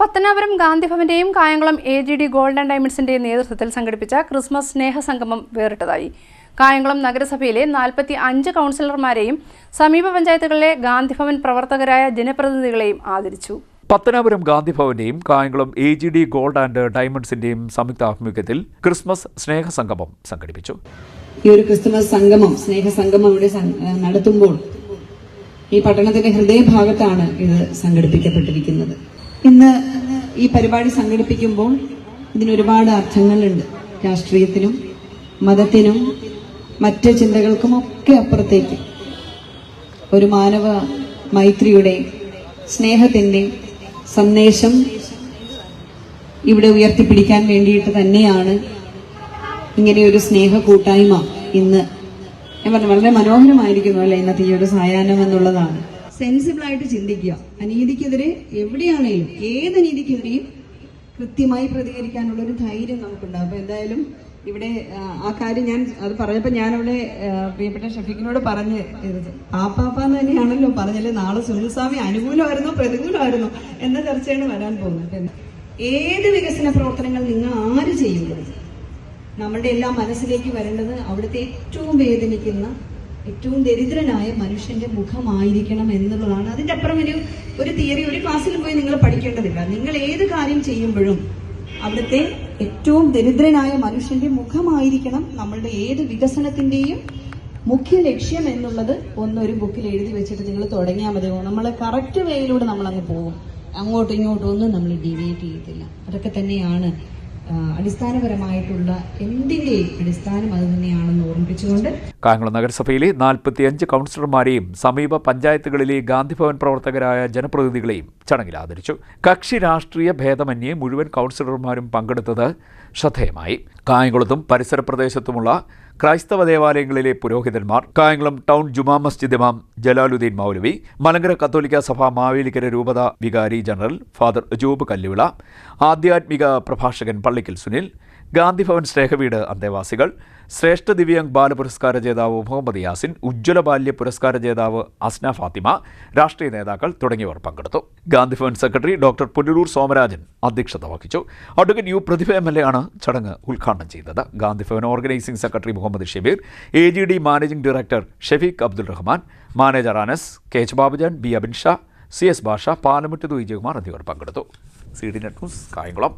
Pathanapuram ഗാന്ധിഭവന്റെയും Kayamkulam A G D golden ഡയമണ്ട്സിന്റെയും നേതൃത്വത്തിൽ സംഘടിപ്പിച്ച Christmas സ്നേഹസംഗമം വേറിട്ടതായി. Kayamkulam നഗരസഭയിലെ നാൽപ്പത്തി അഞ്ച് കൗൺസിലർമാരെയും സമീപ പഞ്ചായത്തുകളിലെ ഗാന്ധിഭവൻ പ്രവർത്തകരായ ജനപ്രതിനിധികളെയും ആദരിച്ചു. Pathanapuram ഗാന്ധിഭവന്റെയും Kayamkulam A G D gold and ഡയമണ്ട്സിന്റെയും സംയുക്ത ആഭിമുഖ്യത്തിൽ ക്രിസ്മസ് സ്നേഹസംഗമം സംഘടിപ്പിച്ചു. ഈ ഒരു ക്രിസ്തുമസ് സംഗമം സ്നേഹസംഗമം ഇവിടെ നടത്തുമ്പോൾ ഈ പട്ടണത്തിന്റെ ഹൃദയഭാഗത്താണ് ഇത് സംഘടിപ്പിക്കപ്പെട്ടിരിക്കുന്നത്. ഇന്ന് ഈ പരിപാടി സംഘടിപ്പിക്കുമ്പോൾ ഇതിനൊരുപാട് അർത്ഥങ്ങളുണ്ട്. രാഷ്ട്രീയത്തിനും മതത്തിനും മറ്റ് ചിന്തകൾക്കും ഒക്കെ അപ്പുറത്തേക്ക്. ഒരു മാനവ മൈത്രിയുടെ സ്നേഹത്തിന്റെ സന്ദേശം ഇവിടെ ഉയർത്തിപ്പിടിക്കാൻ വേണ്ടിയിട്ട് തന്നെയാണ് ഇങ്ങനെയൊരു സ്നേഹ കൂട്ടായ്മ ഇന്ന്. ഞാൻ പറഞ്ഞു വളരെ മനോഹരമായിരിക്കുന്നു അല്ലേ? ഇന്നത്തെ ഈ ഒരു സായാഹ്നം എന്നുള്ളതാണ്. സെൻസിബിൾ ആയിട്ട് ചിന്തിക്കുക. അനീതിക്കെതിരെ എവിടെയാണേലും ഏത് നീതിക്കെതിരെയും കൃത്യമായി പ്രതികരിക്കാനുള്ള ഒരു ധൈര്യം നമുക്കുണ്ടാവും. അപ്പൊ എന്തായാലും ഇവിടെ ആ, കാര്യം ഞാൻ അത് പറഞ്ഞപ്പോൾ ഞാനവിടെ ആ, പ്രിയപ്പെട്ട ഷഫീഖിനോട് പറഞ്ഞ് പാപ്പാപ്പ എന്ന് തന്നെയാണല്ലോ പറഞ്ഞല്ലേ നാളെ സുനിൽസ്വാമി അനുകൂലമായിരുന്നോ പ്രതികൂലമായിരുന്നോ എന്ന ചർച്ചയാണ് വരാൻ പോകുന്നത്. ഏത് വികസന പ്രവർത്തനങ്ങൾ നിങ്ങൾ ആര് ചെയ്യുന്നത്? നമ്മളുടെ എല്ലാം മനസ്സിലേക്ക് വരേണ്ടത് അവിടുത്തെ ഏറ്റവും വേദനിക്കുന്ന ഏറ്റവും ദരിദ്രനായ മനുഷ്യന്റെ മുഖമായിരിക്കണം എന്നുള്ളതാണ്. അതിന്റെ അപ്പുറം ഒരു ഒരു തിയറി ഒരു ക്ലാസ്സിൽ പോയി നിങ്ങൾ പഠിക്കേണ്ടതില്ല. നിങ്ങൾ ഏത് കാര്യം ചെയ്യുമ്പോഴും അവിടുത്തെ ഏറ്റവും ദരിദ്രനായ മനുഷ്യന്റെ മുഖമായിരിക്കണം നമ്മളുടെ ഏത് വികസനത്തിന്റെയും മുഖ്യ ലക്ഷ്യം എന്നുള്ളത് ഒന്നൊരു ബുക്കിൽ എഴുതി വെച്ചിട്ട് നിങ്ങൾ തുടങ്ങിയാൽ മതി. നമ്മൾ കറക്റ്റ് വേയിലൂടെ നമ്മൾ അങ്ങ് പോകും. അങ്ങോട്ടും ഇങ്ങോട്ടും ഒന്നും നമ്മൾ ഡിവേറ്റ് ചെയ്യത്തില്ല. അതൊക്കെ തന്നെയാണ് അടിസ്ഥാനപരമായിട്ടുള്ള എന്തിന്റെയും അടിസ്ഥാനം അത് തന്നെയാണെന്ന് ഓർമ്മിപ്പിച്ചുകൊണ്ട് കായംകുളം നഗരസഭയിലെ നാൽപ്പത്തിയഞ്ച് കൗൺസിലർമാരെയും സമീപ പഞ്ചായത്തുകളിലെ ഗാന്ധിഭവൻ പ്രവർത്തകരായ ജനപ്രതിനിധികളെയും ചടങ്ങിൽ ആദരിച്ചു. കക്ഷി രാഷ്ട്രീയ ഭേദമന്യേ മുഴുവൻ കൗൺസിലർമാരും പങ്കെടുത്തത് ശ്രദ്ധേയമായി. കായംകുളത്തും പരിസര പ്രദേശത്തുമുള്ള ക്രൈസ്തവ ദേവാലയങ്ങളിലെ പുരോഹിതന്മാർ കായംകുളം ടൗൺ ജുമാ മസ്ജിദ് ഇമാം ജലാലുദ്ദീൻ മൗലവി മലങ്കര കത്തോലിക്ക സഭ മാവേലിക്കര രൂപത വികാരി ജനറൽ ഫാദർ ജോബ് കല്ലുവിള ആധ്യാത്മിക പ്രഭാഷകൻ പള്ളിക്കൽ സുനിൽ ഗാന്ധിഭവൻ സ്നേഹവീട് അന്തേവാസികൾ. ശ്രേഷ്ഠ ദിവ്യാംഗ് ബാലപുരസ്കാര ജേതാവ് മുഹമ്മദ് യാസിൻ ഉജ്ജ്വല ബാല്യ പുരസ്കാര ജേതാവ് അസ്ന ഫാത്തിമ രാഷ്ട്രീയ നേതാക്കൾ തുടങ്ങിയവർ പങ്കെടുത്തു. ഗാന്ധിഭവൻ സെക്രട്ടറി ഡോക്ടർ പുനലൂർ സോമരാജൻ അധ്യക്ഷത വഹിച്ചു. Advocate U Prathibha M L A ആണ് ചടങ്ങ് ഉദ്ഘാടനം ചെയ്തത്. Gandhibhavan organising secretary Muhammad Shabeer A G D managing director Shefeeq Abdul Rahman manager Anas K H Babujan B Abin Shah C S Basha Palamuttathu Vijayakumar എന്നിവർ പങ്കെടുത്തു. C D net news Kayamkulam.